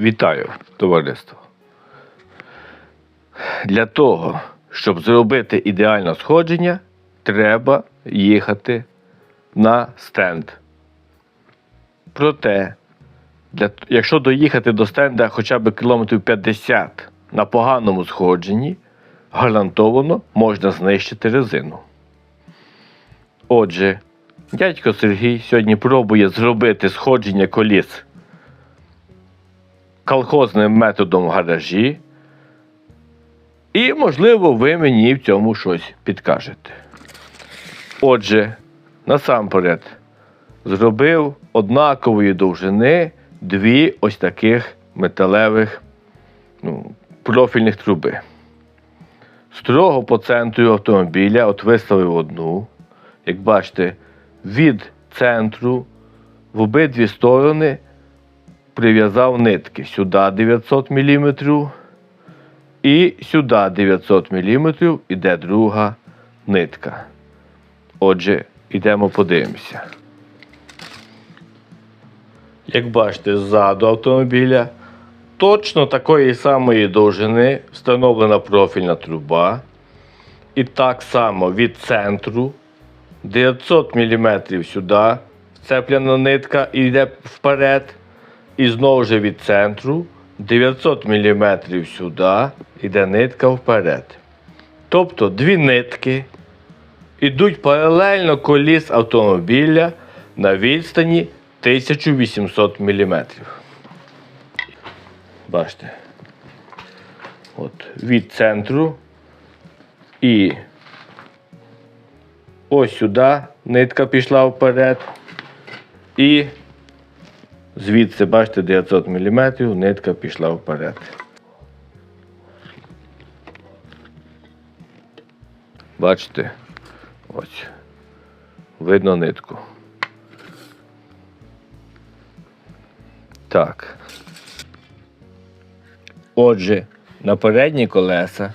Вітаю, товариство. Для того, щоб зробити ідеальне сходження, треба їхати на стенд. Проте, для, якщо доїхати до стенда хоча б кілометрів 50 на поганому сходженні, гарантовано можна знищити резину. Отже, дядько Сергій сьогодні пробує зробити сходження коліс колхозним методом в гаражі. І, можливо, ви мені в цьому щось підкажете. Отже, насамперед, зробив однакової довжини дві ось таких металевих ну, профільних труби. Строго по центру автомобіля от виставив одну. Як бачите, від центру в обидві сторони прив'язав нитки. Сюди 900 мм і сюди 900 мм іде друга нитка. Отже, йдемо подивимося. Як бачите, ззаду автомобіля точно такої самої довжини встановлена профільна труба. І так само від центру 900 мм сюди вцеплена нитка і йде вперед. І знову ж від центру 900 мм сюди йде нитка вперед. Тобто дві нитки йдуть паралельно коліс автомобіля на відстані 1800 мм. Бачите. От, від центру і ось сюди нитка пішла вперед. І Звідси, бачите, 900 мм, нитка пішла вперед. Бачите? Ось. Видно нитку. Так. Отже, на передні колеса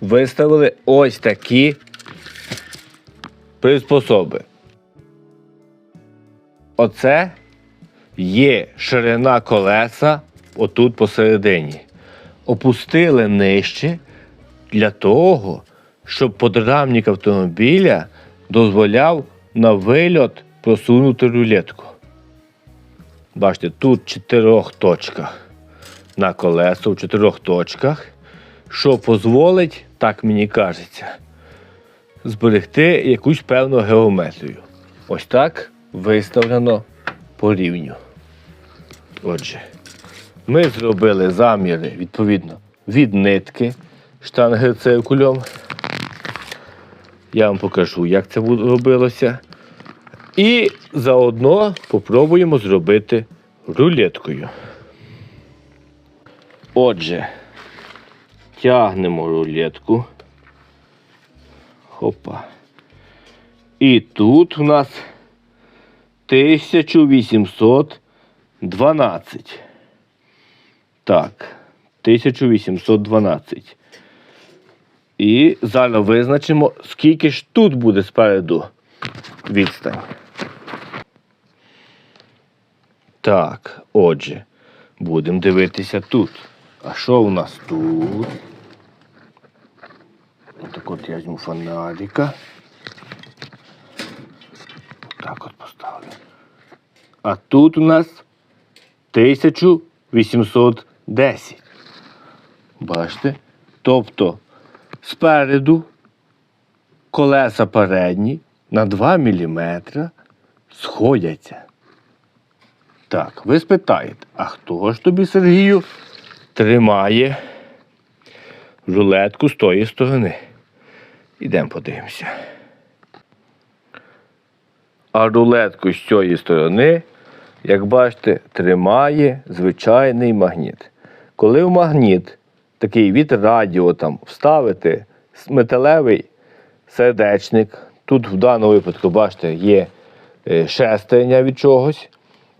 виставили ось такі приспособи. Оце є ширина колеса отут посередині. Опустили нижче для того, щоб подрамник автомобіля дозволяв на вильот просунути рулетку. Бачите, тут в чотирьох точках на колесо, в чотирьох точках, що дозволить, так мені кажеться, зберегти якусь певну геометрію. Ось так виставлено по рівню. Отже, ми зробили заміри відповідно від нитки штанги циркульом. Я вам покажу, як це робилося. І заодно попробуємо зробити рулеткою. Отже, тягнемо рулетку. Хопа. І тут у нас 1812. Так, 1812. І зараз визначимо, скільки ж тут буде спереду відстань. Так, отже, будемо дивитися тут. А що у нас тут? Так от я візьму фонарика. Так от поставлю. А тут у нас 1810. Бачите? Тобто спереду колеса передні на 2 мм сходяться. Так, ви спитаєте, а хто ж тобі, Сергію, тримає рулетку з тої сторони? Ідемо подивимося. А рулетку з цієї сторони, як бачите, тримає звичайний магніт. Коли в магніт такий від радіо там вставити металевий сердечник, тут в даному випадку, бачите, є е, шестерня від чогось,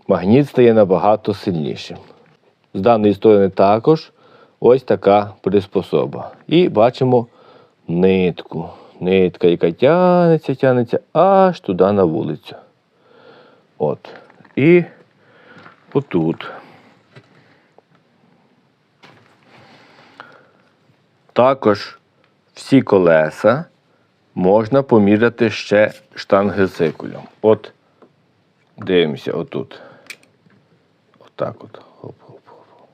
магніт стає набагато сильнішим. З даної сторони також ось така приспособа. І бачимо нитку. Нитка, яка тягнеться, тягнеться аж туди на вулицю. От. І отут. Також всі колеса можна поміряти ще штангецикулем. От, дивимося отут. Отак от. Хоп, хоп, хоп.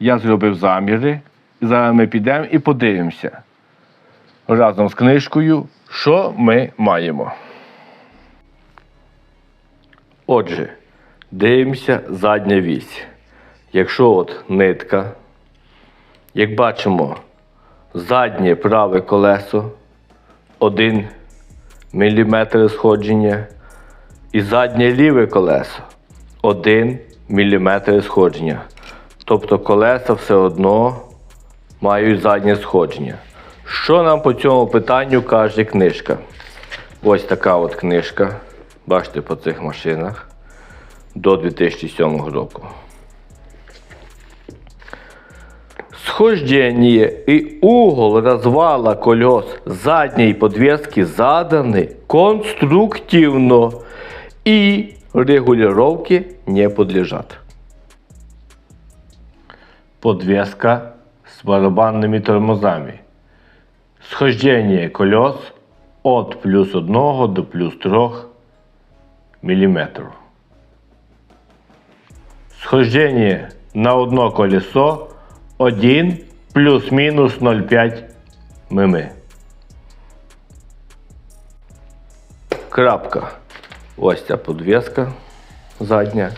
Я зробив заміри. Зараз ми підемо і подивимося разом з книжкою, що ми маємо. Отже дивимося задня вісь. Якщо от нитка, як бачимо, заднє праве колесо 1 мм сходження і заднє ліве колесо 1 мм сходження. Тобто колеса все одно мають заднє сходження. Що нам по цьому питанню каже книжка? Ось така от книжка. Бачите по цих машинах до 2007 року. Схождение и угол развала колес задней подвески заданы конструктивно и регулировке не подлежат. Подвеска с барабанными тормозами. Схождение колес от плюс 1 до плюс 3 мм. Схождение на одно колесо 1 плюс-мінус 0,5 мм. Крапка. Ось ця подвеска задня.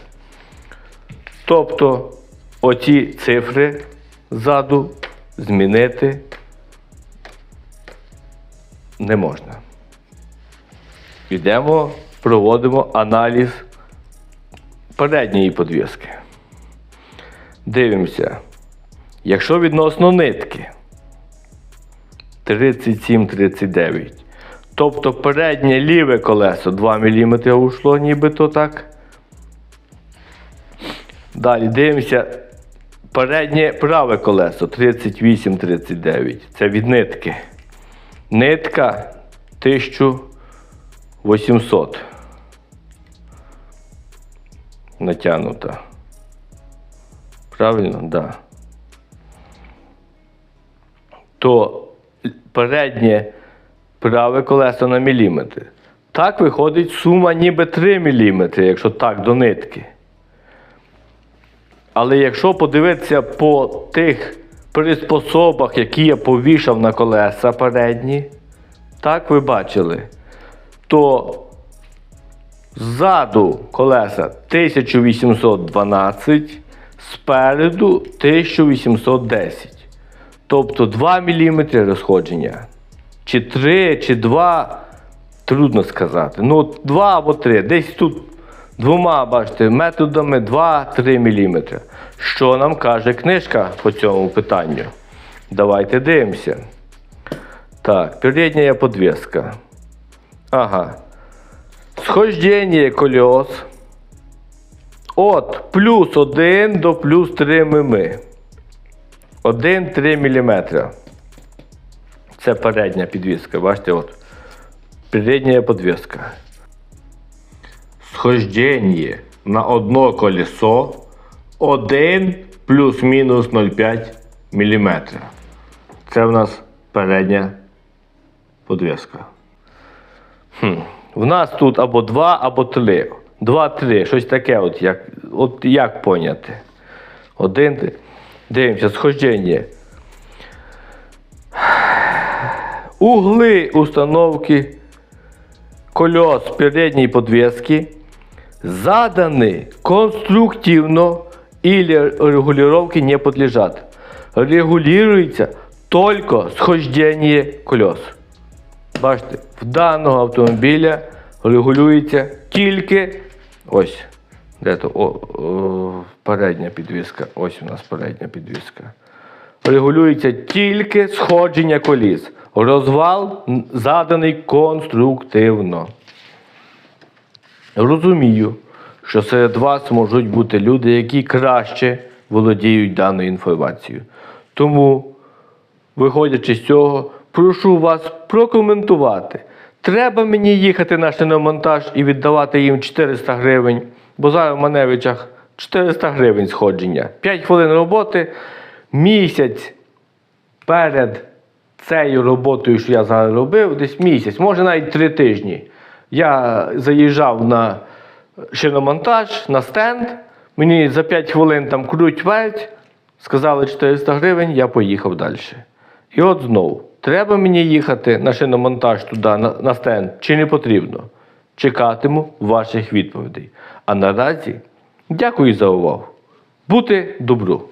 Тобто оці цифри ззаду змінити не можна. Йдемо, проводимо аналіз передньої подвіски. Дивимося. Якщо відносно нитки 37-39, тобто переднє ліве колесо 2 мм ушло нібито так. Далі дивимося. Переднє праве колесо 38-39. Це від нитки. Нитка 1800. Натягнута. Правильно? Так. Да. То переднє праве колесо на міліметр. Так виходить сума ніби 3 мм, якщо так до нитки. Але якщо подивитися по тих приспособах, які я повішав на колеса передні, так ви бачили, то ззаду колеса 1812, спереду 1810. Тобто 2 мм розходження. Чи 3, чи 2, трудно сказати. Ну, 2 або 3. Десь тут двома, бачите, методами 2-3 мм. Що нам каже книжка по цьому питанню? Давайте дивимося. Так, передняя подвеска. Ага. Схождение колес от плюс 1 до плюс 3 мм. 1-3 мм. Це передня підвіска. Бачите, от. Передня подвеска. Схождение на одно колесо 1 плюс-мінус 0,5 мм. Це в нас передня подвеска. Хм. В нас тут або 2, або 3. 2-3. Щось таке, от як, от як поняти. Один. Дивимося, схождення. Угли установки колес передней подвески заданы конструктивно или регулировке не подлежат. Регулируется только схождение колес. Бачите, в даного автомобіля регулюється тільки ось. Де то? О, о, передня підвіска. Ось у нас передня підвіска. Регулюється тільки сходження коліс. Розвал заданий конструктивно. Розумію, що серед вас можуть бути люди, які краще володіють даною інформацією. Тому, виходячи з цього, прошу вас прокоментувати. Треба мені їхати на шиномонтаж і віддавати їм 400 гривень, бо зараз в Маневичах 400 гривень сходження. 5 хвилин роботи, місяць перед цією роботою, що я зараз робив, десь місяць, може навіть три тижні. Я заїжджав на шиномонтаж, на стенд. Мені за 5 хвилин там круть верть, сказали 400 гривень, я поїхав далі. І от знову, треба мені їхати на шиномонтаж туди, на, стенд, чи не потрібно? Чекатиму ваших відповідей. А наразі дякую за увагу. Бути добру!